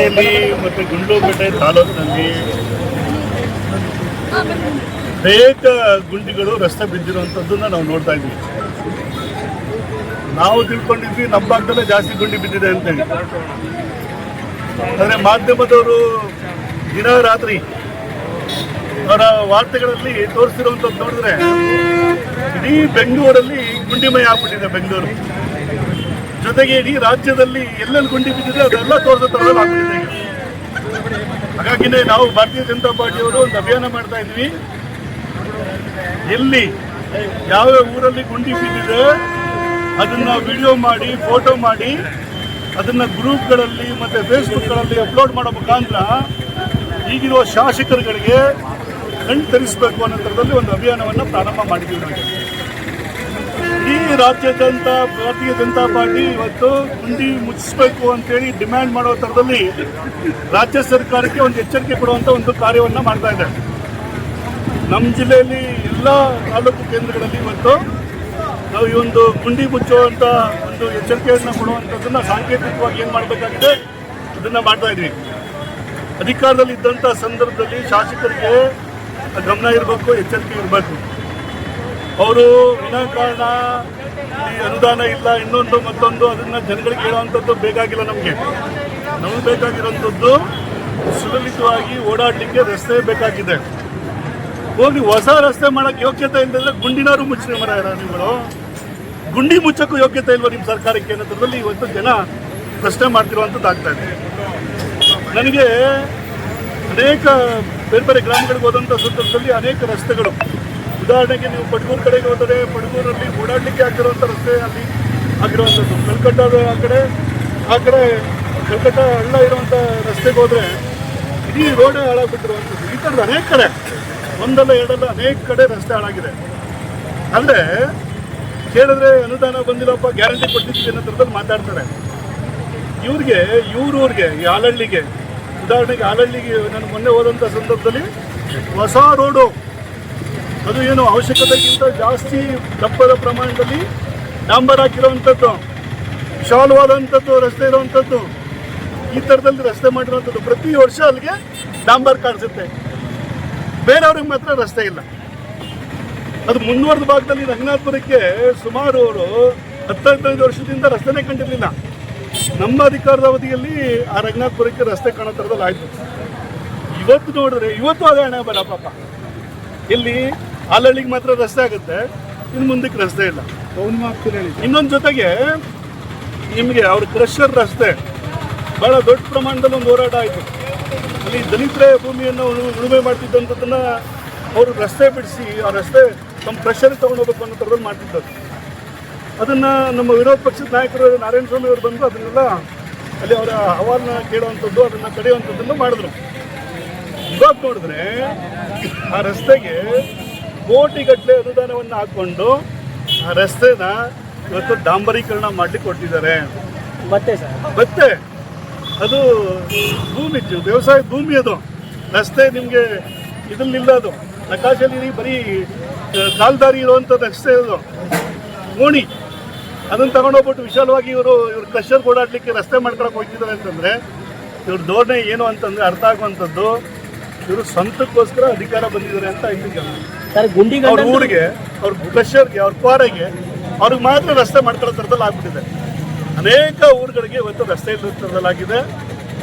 ಜಿಲ್ಲೆಯಲ್ಲಿ ಮತ್ತು ಗುಂಡ್ಲುಪೇಟೆ ತಾಲೂಕಿನಲ್ಲಿ ಅನೇಕ ಗುಂಡಿಗಳು ರಸ್ತೆ ಬಿದ್ದಿರುವಂಥದ್ದನ್ನ ನಾವು ನೋಡ್ತಾ ಇದ್ವಿ ನಾವು ತಿಳ್ಕೊಂಡಿದ್ವಿ, ನಮ್ಮ ಭಾಗದಲ್ಲೇ ಜಾಸ್ತಿ ಗುಂಡಿ ಬಿದ್ದಿದೆ ಅಂತೇಳಿ. ಆದರೆ ಮಾಧ್ಯಮದವರು ದಿನ ರಾತ್ರಿ ಅವರ ವಾರ್ತೆಗಳಲ್ಲಿ ತೋರಿಸಿರುವಂಥದ್ದು ನೋಡಿದ್ರೆ, ಇಡೀ ಬೆಂಗಳೂರಲ್ಲಿ ಗುಂಡಿಮಯ ಆಗ್ಬಿಟ್ಟಿದೆ ಬೆಂಗಳೂರು. ಜೊತೆಗೆ ಇಡೀ ರಾಜ್ಯದಲ್ಲಿ ಎಲ್ಲೆಲ್ಲಿ ಗುಂಡಿ ಬಿದ್ದಿದೆ ಅದೆಲ್ಲ ತೋರಿಸೋ ಥರದಲ್ಲಿ ಹಾಗಾಗಿನೇ ನಾವು ಭಾರತೀಯ ಜನತಾ ಪಾರ್ಟಿಯವರು ಒಂದು ಅಭಿಯಾನ ಮಾಡ್ತಾ ಇದ್ವಿ. ಎಲ್ಲಿ ಯಾವ ಊರಲ್ಲಿ ಗುಂಡಿ ಬಿದ್ದಿದೆ ಅದನ್ನ ವಿಡಿಯೋ ಮಾಡಿ, ಫೋಟೋ ಮಾಡಿ, ಅದನ್ನ ಗ್ರೂಪ್ಗಳಲ್ಲಿ ಮತ್ತೆ ಫೇಸ್ಬುಕ್ಗಳಲ್ಲಿ ಅಪ್ಲೋಡ್ ಮಾಡೋ ಮುಖಾಂತರ ಈಗಿರುವ ಶಾಸಕರುಗಳಿಗೆ ಕಣ್ ತರಿಸಬೇಕು ಅನ್ನೋದ್ರದಲ್ಲಿ ಒಂದು ಅಭಿಯಾನವನ್ನು ಪ್ರಾರಂಭ ಮಾಡಿದ್ದೀವಿ ಈ ರಾಜ್ಯಾದ್ಯಂತ ಭಾರತೀಯ ಜನತಾ ಪಾರ್ಟಿ ಇವತ್ತು ಗುಂಡಿ ಮುಚ್ಚಿಸ್ಬೇಕು ಅಂತೇಳಿ ಡಿಮ್ಯಾಂಡ್ ಮಾಡೋ ಥರದಲ್ಲಿ ರಾಜ್ಯ ಸರ್ಕಾರಕ್ಕೆ ಒಂದು ಎಚ್ಚರಿಕೆ ಕೊಡುವಂಥ ಒಂದು ಕಾರ್ಯವನ್ನು ಮಾಡ್ತಾ ಇದೆ. ನಮ್ಮ ಜಿಲ್ಲೆಯಲ್ಲಿ ಎಲ್ಲ ತಾಲೂಕು ಕೇಂದ್ರಗಳಲ್ಲಿ ಇವತ್ತು ನಾವು ಈ ಒಂದು ಗುಂಡಿ ಮುಚ್ಚುವಂಥ ಒಂದು ಎಚ್ಚರಿಕೆಯನ್ನು ಕೊಡುವಂಥದ್ದನ್ನ ಸಾಂಕೇತಿಕವಾಗಿ ಏನು ಮಾಡಬೇಕಾಗಿದೆ ಅದನ್ನು ಮಾಡ್ತಾ ಇದ್ವಿ. ಅಧಿಕಾರದಲ್ಲಿ ಇದ್ದಂಥ ಸಂದರ್ಭದಲ್ಲಿ ಶಾಸಕರಿಗೆ ಗಮನ ಇರಬೇಕು, ಎಚ್ಚರಿಕೆ ಇರಬೇಕು. ಅವರು ವಿನಾಕಾರಣ ಅನುದಾನ ಇಲ್ಲ, ಇನ್ನೊಂದು ಮತ್ತೊಂದು, ಅದನ್ನ ಜನಗಳಿಗೆ ಹೇಳುವಂಥದ್ದು ಬೇಕಾಗಿಲ್ಲ ನಮಗೆ. ನಮಗೆ ಬೇಕಾಗಿರುವಂಥದ್ದು ಸುಲಲಿತವಾಗಿ ಓಡಾಡಲಿಕ್ಕೆ ರಸ್ತೆ ಬೇಕಾಗಿದೆ. ಹೋಗಿ ಹೊಸ ರಸ್ತೆ ಮಾಡೋಕ್ಕೆ ಯೋಗ್ಯತೆ ಇಲ್ಲದ್ರೆ ಗುಂಡಿನಾರು ಮುಚ್ಚಿನ ಮರ ನೀವುಗಳು ಗುಂಡಿ ಮುಚ್ಚಕ್ಕೂ ಯೋಗ್ಯತೆ ಇಲ್ವಾ ನಿಮ್ಮ ಸರ್ಕಾರಕ್ಕೆ ಅನ್ನೋದ್ರಲ್ಲಿ ಇವತ್ತು ಜನ ಪ್ರಶ್ನೆ ಮಾಡ್ತಿರುವಂಥದ್ದು ಆಗ್ತಾ ಇದೆ. ನನಗೆ ಅನೇಕ ಬೇರೆ ಬೇರೆ ಗ್ರಾಮಗಳಿಗೆ ಹೋದಂಥ ಸಂದರ್ಭದಲ್ಲಿ ಅನೇಕ ರಸ್ತೆಗಳು ಉದಾಹರಣೆಗೆ ನೀವು ಪಡ್ಗೂರು ಕಡೆಗೆ ಹೋದರೆ ಪಡ್ಗೂರಲ್ಲಿ ಓಡಾಡಲಿಕ್ಕೆ ಆಗಿರುವಂಥ ರಸ್ತೆ ಅಲ್ಲಿ ಆಗಿರುವಂಥದ್ದು. ಕಲ್ಕಟ್ಟಾದ ಆ ಕಡೆ ಆ ಕಡೆ ಕಲ್ಕಟ್ಟ ಹಳ್ಳ ಇರುವಂಥ ರಸ್ತೆಗೆ ಹೋದರೆ ಇಡೀ ರೋಡೇ ಹಾಳಾಗ್ಬಿಟ್ಟಿರುವಂಥದ್ದು. ಈ ಥರದ ಅನೇಕ ಕಡೆ, ಒಂದಲ್ಲ ಎರಡಲ್ಲ ಅನೇಕ ಕಡೆ ರಸ್ತೆ ಹಾಳಾಗಿದೆ. ಅಂದರೆ ಕೇಳಿದ್ರೆ ಅನುದಾನ ಬಂದಿಲ್ಲಪ್ಪ, ಗ್ಯಾರಂಟಿ ಕೊಟ್ಟಿದ್ದೀವಿ ಅನ್ನೋ ಥರದಲ್ಲಿ ಮಾತಾಡ್ತಾರೆ. ಇವ್ರಿಗೆ ಇವ್ರೂರಿಗೆ ಈ ಆಲಹಳ್ಳಿಗೆ ಉದಾಹರಣೆಗೆ ಆಲಹಳ್ಳಿಗೆ ನಾನು ಮೊನ್ನೆ ಹೋದಂಥ ಸಂದರ್ಭದಲ್ಲಿ ಹೊಸ ರೋಡು ಅದು ಏನು ಅವಶ್ಯಕತೆಗಿಂತ ಜಾಸ್ತಿ ದಪ್ಪದ ಪ್ರಮಾಣದಲ್ಲಿ ಡಾಂಬರ್ ಹಾಕಿರುವಂಥದ್ದು ವಿಶಾಲವಾದಂಥದ್ದು ರಸ್ತೆ ಇರುವಂಥದ್ದು, ಈ ಥರದಲ್ಲಿ ರಸ್ತೆ ಮಾಡಿರುವಂಥದ್ದು ಪ್ರತಿ ವರ್ಷ ಅಲ್ಲಿಗೆ ಡಾಂಬರ್ ಕಾಣಿಸುತ್ತೆ. ಬೇರೆಯವ್ರಿಗೆ ಮಾತ್ರ ರಸ್ತೆ ಇಲ್ಲ. ಅದು ಮುಂದುವರೆದ ಭಾಗದಲ್ಲಿ ರಂಗನಾಥಪುರಕ್ಕೆ ಸುಮಾರು ಅವರು ಹತ್ತೈದೈದು ವರ್ಷದಿಂದ ರಸ್ತೆನೇ ಕಂಡಿರಲಿಲ್ಲ. ನಮ್ಮ ಅಧಿಕಾರದ ಅವಧಿಯಲ್ಲಿ ಆ ರಂಗನಾಥಪುರಕ್ಕೆ ರಸ್ತೆ ಕಾಣೋ ಥರದಲ್ಲಿ ಆಯಿತು ಇವತ್ತು ನೋಡಿದ್ರೆ, ಇವತ್ತು ಅದೇ ಹಣ ಬರ ಪಾಪ. ಇಲ್ಲಿ ಆಲಹಳ್ಳಿಗೆ ಮಾತ್ರ ರಸ್ತೆ ಆಗುತ್ತೆ. ಇನ್ನು ಮುಂದಕ್ಕೆ ರಸ್ತೆ ಇಲ್ಲ. ಇನ್ನೊಂದು ಜೊತೆಗೆ ನಿಮಗೆ ಅವ್ರ ಕ್ರಷರ್ ರಸ್ತೆ ಬಹಳ ದೊಡ್ಡ ಪ್ರಮಾಣದಲ್ಲಿ ಒಂದು ಹೋರಾಟ ಆಯಿತು. ಅಲ್ಲಿ ದಲಿತರ ಭೂಮಿಯನ್ನು ಉಳುಮೆ ಮಾಡ್ತಿದ್ದಂಥದ್ದನ್ನು ಅವರು ರಸ್ತೆ ಬಿಡಿಸಿ ಆ ರಸ್ತೆ ತಮ್ಮ ಕ್ರಷರ್ ತಗೊಂಡು ಹೋಗ್ಬೇಕು ಅನ್ನೋ ಥರದಲ್ಲಿ ಮಾಡ್ತಿದ್ದರು ಅದನ್ನ ನಮ್ಮ ವಿರೋಧ ಪಕ್ಷದ ನಾಯಕರು ನಾರಾಯಣ ಸ್ವಾಮಿ ಅವರು ಬಂದು ಅದನ್ನೆಲ್ಲ ಅಲ್ಲಿ ಅವರ ಅಹವಾಲನ್ನ ಕೇಳುವಂಥದ್ದು ಅದನ್ನ ತಡೆಯುವಂಥದ್ದನ್ನು ಮಾಡಿದ್ರು. ಇವಾಗ ನೋಡಿದ್ರೆ ಆ ರಸ್ತೆಗೆ ಕೋಟಿಗಟ್ಟಲೆ ಅನುದಾನವನ್ನು ಹಾಕೊಂಡು ಆ ರಸ್ತೆನ ಇವತ್ತು ಡಾಂಬರೀಕರಣ ಮಾಡಲಿಕ್ಕೆ ಕೊಟ್ಟಿದ್ದಾರೆ. ಮತ್ತೆ ಸರ್? ಮತ್ತೆ ಅದು ಭೂಮಿ ವ್ಯವಸಾಯ ಭೂಮಿ ಅದು. ರಸ್ತೆ ನಿಮಗೆ ಇದ್ರಲ್ಲಿಲ್ಲ ಅದು. ನಕಾಶಲ್ಲಿ ಬರೀ ಕಾಲ್ದಾರಿ ಇರುವಂಥ ರಸ್ತೆ ಅದು. ಓಣಿ ಅದನ್ನು ತಗೊಂಡೋಗ್ಬಿಟ್ಟು ವಿಶಾಲವಾಗಿ ಇವರು ಇವ್ರ ಕ್ರಷರ್ ಓಡಾಡಲಿಕ್ಕೆ ರಸ್ತೆ ಮಾಡ್ಕೊಳಕ್ಕೆ ಹೋಗ್ತಿದ್ದಾರೆ ಅಂತಂದ್ರೆ ಇವ್ರ ಧೋರಣೆ ಏನು ಅಂತಂದ್ರೆ ಅರ್ಥ ಆಗುವಂಥದ್ದು ಇವರು ಸ್ವಂತಕ್ಕೋಸ್ಕರ ಅಧಿಕಾರ ಬಂದಿದ್ದಾರೆ ಅಂತ ಗುಂಡಿಗಳ ಅವ್ರ ಊರಿಗೆ ಅವ್ರ ಪ್ರೆಷರ್ಗೆ ಅವ್ರ ಕ್ವಾರೆಗೆ ಅವ್ರಿಗೆ ಮಾತ್ರ ರಸ್ತೆ ಮಾಡ್ಕೊಳ್ಳೋ ಥರದಲ್ಲಿ ಆಗ್ಬಿಟ್ಟಿದೆ. ಅನೇಕ ಊರುಗಳಿಗೆ ಇವತ್ತು ರಸ್ತೆ ಇಲ್ಲದ ಥರದಲ್ಲಾಗಿದೆ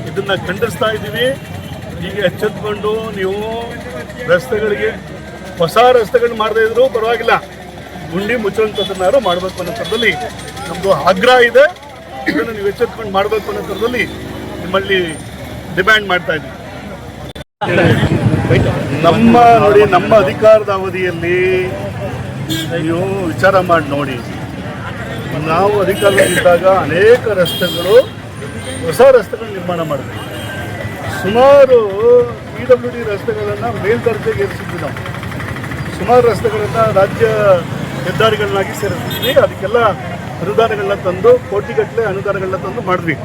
ಇದನ್ನ ಖಂಡಿಸ್ತಾ ಇದ್ದೀವಿ. ಈಗ ಎಚ್ಚೆತ್ಕೊಂಡು ನೀವು ರಸ್ತೆಗಳಿಗೆ ಹೊಸ ರಸ್ತೆಗಳು ಮಾಡದೇ ಇದ್ರು ಪರವಾಗಿಲ್ಲ. ಗುಂಡಿ ಮುಚ್ಚುವಂಥದ್ದನ್ನಾರು ಮಾಡಬೇಕು ಅನ್ನೋ ಥರದಲ್ಲಿ ನಮ್ಮದು ಆಗ್ರಹ ಇದೆ. ಇದನ್ನು ನೀವು ಎಚ್ಚೆತ್ಕೊಂಡು ಮಾಡಬೇಕು ಅನ್ನೋ ಥರದಲ್ಲಿ ನಿಮ್ಮಲ್ಲಿ ಡಿಮ್ಯಾಂಡ್ ಮಾಡ್ತಾ ಇದ್ದೀವಿ. ನಮ್ಮ ನೋಡಿ, ನಮ್ಮ ಅಧಿಕಾರದ ಅವಧಿಯಲ್ಲಿ ನೀವು ವಿಚಾರ ಮಾಡಿ ನೋಡಿ. ನಾವು ಅಧಿಕಾರದಲ್ಲಿದ್ದಾಗ ಅನೇಕ ರಸ್ತೆಗಳು, ಹೊಸ ರಸ್ತೆಗಳು ನಿರ್ಮಾಣ ಮಾಡಿದ್ವಿ. ಸುಮಾರು ಪಿ ಡಬ್ಲ್ಯೂ ಡಿ ರಸ್ತೆಗಳನ್ನು ಮೇಲ್ದರ್ಜೆಗೆ ಏರಿಸಿದ್ವಿ ನಾವು. ಸುಮಾರು ರಸ್ತೆಗಳನ್ನು ರಾಜ್ಯ ಹೆದ್ದಾರಿಗಳನ್ನಾಗಿ ಸೇರಿಸಿದ್ವಿ. ಅದಕ್ಕೆಲ್ಲ ಅನುದಾನಗಳನ್ನ ತಂದು, ಕೋಟಿಗಟ್ಟಲೆ ಅನುದಾನಗಳನ್ನ ತಂದು ಮಾಡಿದ್ವಿ.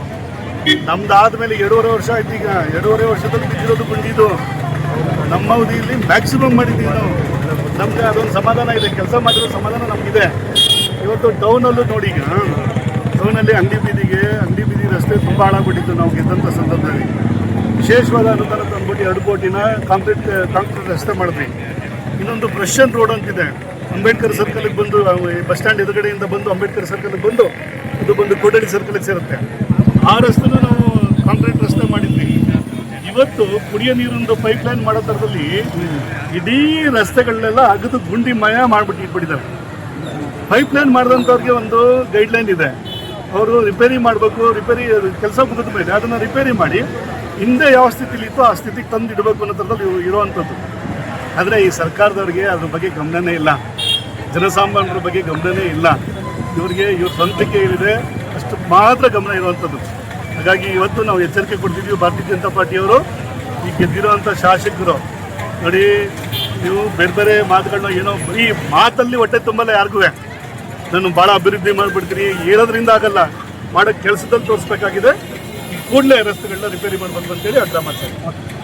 ನಮ್ದು ಆದಮೇಲೆ ಎರಡೂವರೆ ವರ್ಷ ಆಯ್ತು ಈಗ. ಎರಡೂವರೆ ವರ್ಷದಲ್ಲಿ ಬಿದ್ದಿರೋದು ಗುಂಡಿದು. ನಮ್ಮ ಅವಧಿಯಲ್ಲಿ ಮ್ಯಾಕ್ಸಿಮಮ್ ಮಾಡಿದ್ದೀವಿ ನಾವು. ನಮಗೆ ಅದೊಂದು ಸಮಾಧಾನ ಇದೆ. ಕೆಲಸ ಮಾಡಿರೋ ಸಮಾಧಾನ ನಮಗಿದೆ. ಇವತ್ತು ಟೌನಲ್ಲೂ ನೋಡಿ ಈಗ ಟೌನಲ್ಲಿ ಅಂಗಡಿ ಬೀದಿಗೆ, ಅಂಗಡಿ ಬೀದಿ ರಸ್ತೆ ತುಂಬ ಹಾಳಾಗ್ಬಿಟ್ಟಿತ್ತು ನಾವು ಗೆದ್ದಂಥ ಸಂದರ್ಭದಲ್ಲಿ. ವಿಶೇಷವಾದ ಅನುದಾನ ತಂದ್ಬಿಟ್ಟು ಎರಡು ಕೋಟಿನ ಕಾಂಕ್ರೀಟ್ ಕಾಂಕ್ರೀಟ್ ರಸ್ತೆ ಮಾಡಿದ್ವಿ. ಇನ್ನೊಂದು ಬ್ರಷನ್ ರೋಡ್ ಅಂತಿದೆ. ಅಂಬೇಡ್ಕರ್ ಸರ್ಕಲ್ಗೆ ಬಂದು ಬಸ್ ಸ್ಟ್ಯಾಂಡ್ ಎದುರುಗಡೆಯಿಂದ ಬಂದು ಅಂಬೇಡ್ಕರ್ ಸರ್ಕಲ್ಗೆ ಬಂದು, ಇದು ಬಂದು ಕೋಟಡಿ ಸರ್ಕಲ್ಗೆ ಸೇರುತ್ತೆ. ಆ ರಸ್ತೆನೂ ನಾವು ಕಾಂಕ್ರೀಟ್ ರಸ್ತೆ ಮಾಡಿದ್ವಿ. ಇವತ್ತು ಕುಡಿಯೋ ನೀರೊಂದು ಪೈಪ್ ಲೈನ್ ಮಾಡೋ ಥರದಲ್ಲಿ ಇಡೀ ರಸ್ತೆಗಳನ್ನೆಲ್ಲ ಅಗದು ಗುಂಡಿ ಮಯ ಮಾಡಿಬಿಟ್ಟು ಇಟ್ಬಿಟ್ಟಿದ್ದಾರೆ. ಪೈಪ್ ಲೈನ್ ಮಾಡಿದಂಥವ್ರಿಗೆ ಒಂದು ಗೈಡ್ ಲೈನ್ ಇದೆ. ಅವರು ರಿಪೇರಿ ಮಾಡಬೇಕು ರಿಪೇರಿ ಕೆಲಸ ಮುಗಿದ ಮೇಲೆ ಅದನ್ನು ರಿಪೇರಿ ಮಾಡಿ ಹಿಂದೆ ಯಾವ ಸ್ಥಿತಿಲಿ ಇತ್ತೋ ಆ ಸ್ಥಿತಿಗೆ ತಂದು ಇಡಬೇಕು ಅನ್ನೋ ಥರದಲ್ಲಿ ಇರುವಂಥದ್ದು. ಆದರೆ ಈ ಸರ್ಕಾರದವ್ರಿಗೆ ಅದ್ರ ಬಗ್ಗೆ ಗಮನನೇ ಇಲ್ಲ. ಜನಸಾಮಾನ್ಯರ ಬಗ್ಗೆ ಗಮನನೇ ಇಲ್ಲ. ಇವರಿಗೆ ಇವ್ರ ಸ್ವಂತಿಕೆ ಏನಿದೆ ಅಷ್ಟು ಮಾತ್ರ ಗಮನ ಇರುವಂಥದ್ದು. ಹಾಗಾಗಿ ಇವತ್ತು ನಾವು ಎಚ್ಚರಿಕೆ ಕೊಡ್ತಿದ್ದೀವಿ ಭಾರತೀಯ ಜನತಾ ಪಾರ್ಟಿಯವರು. ಈ ಗೆದ್ದಿರುವಂಥ ಶಾಸಕರು. ನೋಡಿ, ನೀವು ಬೇರೆ ಬೇರೆ ಮಾತುಗಳನ್ನ ಏನೋ ಈ ಮಾತಲ್ಲಿ ಹೊಟ್ಟೆ ತುಂಬಲ್ಲ ಯಾರಿಗೂ. ನಾನು ಭಾಳ ಅಭಿವೃದ್ಧಿ ಮಾಡಿಬಿಡ್ತೀನಿ. ಹೇಳೋದ್ರಿಂದ ಆಗಲ್ಲ. ಮಾಡೋ ಕೆಲಸದಲ್ಲಿ ತೋರಿಸ್ಬೇಕಾಗಿದೆ. ಕೂಡಲೇ ರಸ್ತೆಗಳನ್ನ ರಿಪೇರಿ ಮಾಡಬಾರ್ದು ಅಂತೇಳಿ ಅಡ್ಡ ಮಾಡ್ತಾರೆ